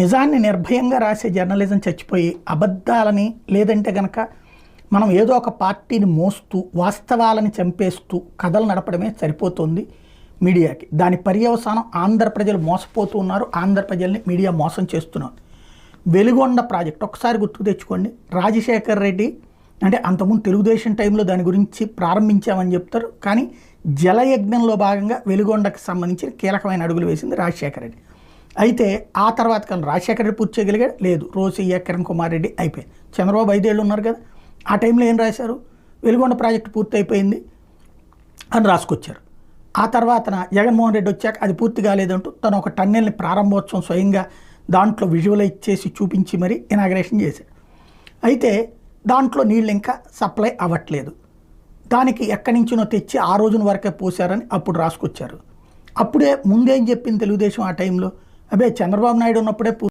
నిజాన్ని నిర్భయంగా రాసే జర్నలిజం చచ్చిపోయి అబద్ధాలని లేదంటే గనక మనం ఏదో ఒక పార్టీని మోస్తూ వాస్తవాలని చంపేస్తూ కథలు నడపడమే సరిపోతుంది మీడియాకి. దాని పర్యవసానం ఆంధ్ర ప్రజలు మోసపోతూ ఉన్నారు ఆంధ్ర ప్రజల్ని మీడియా మోసం చేస్తున్నారు. వెలుగొండ ప్రాజెక్ట్ ఒకసారి గుర్తుకు తెచ్చుకోండి. రాజశేఖర్ రెడ్డి అంటే అంతకుముందు తెలుగుదేశం టైంలో దాని గురించి ప్రారంభించామని చెప్తారు. కానీ జలయజ్ఞంలో భాగంగా వెలుగొండకు సంబంధించిన కీలకమైన అడుగులు వేసింది రాజశేఖర రెడ్డి. అయితే ఆ తర్వాత కానీ రాజశేఖర రెడ్డి పూర్తి చేయగలిగాడు? లేదు. రోసయ్య కిరణ్ కుమార్ రెడ్డి అయిపోయింది చంద్రబాబు ఐదేళ్ళు ఉన్నారు కదా. ఆ టైంలో ఏం రాశారు? వెలుగొండ ప్రాజెక్టు పూర్తి అయిపోయింది అని రాసుకొచ్చారు. ఆ తర్వాత జగన్మోహన్ రెడ్డి వచ్చాక అది పూర్తి కాలేదంటూ తను ఒక టన్నెల్ని ప్రారంభోత్సవం స్వయంగా దాంట్లో విజువలైజ్ చేసి చూపించి మరి ఇనాగ్రేషన్ చేశాడు. అయితే దాంట్లో నీళ్ళు ఇంకా సప్లై అవ్వట్లేదు. దానికి ఎక్కడి నుంచినో తెచ్చి ఆ రోజున వరకే పోసారని అప్పుడు రాసుకొచ్చారు. అప్పుడే ముందేం చెప్పింది తెలుగుదేశం ఆ టైంలో? అబ్బే చంద్రబాబు నాయుడు ఉన్నప్పుడే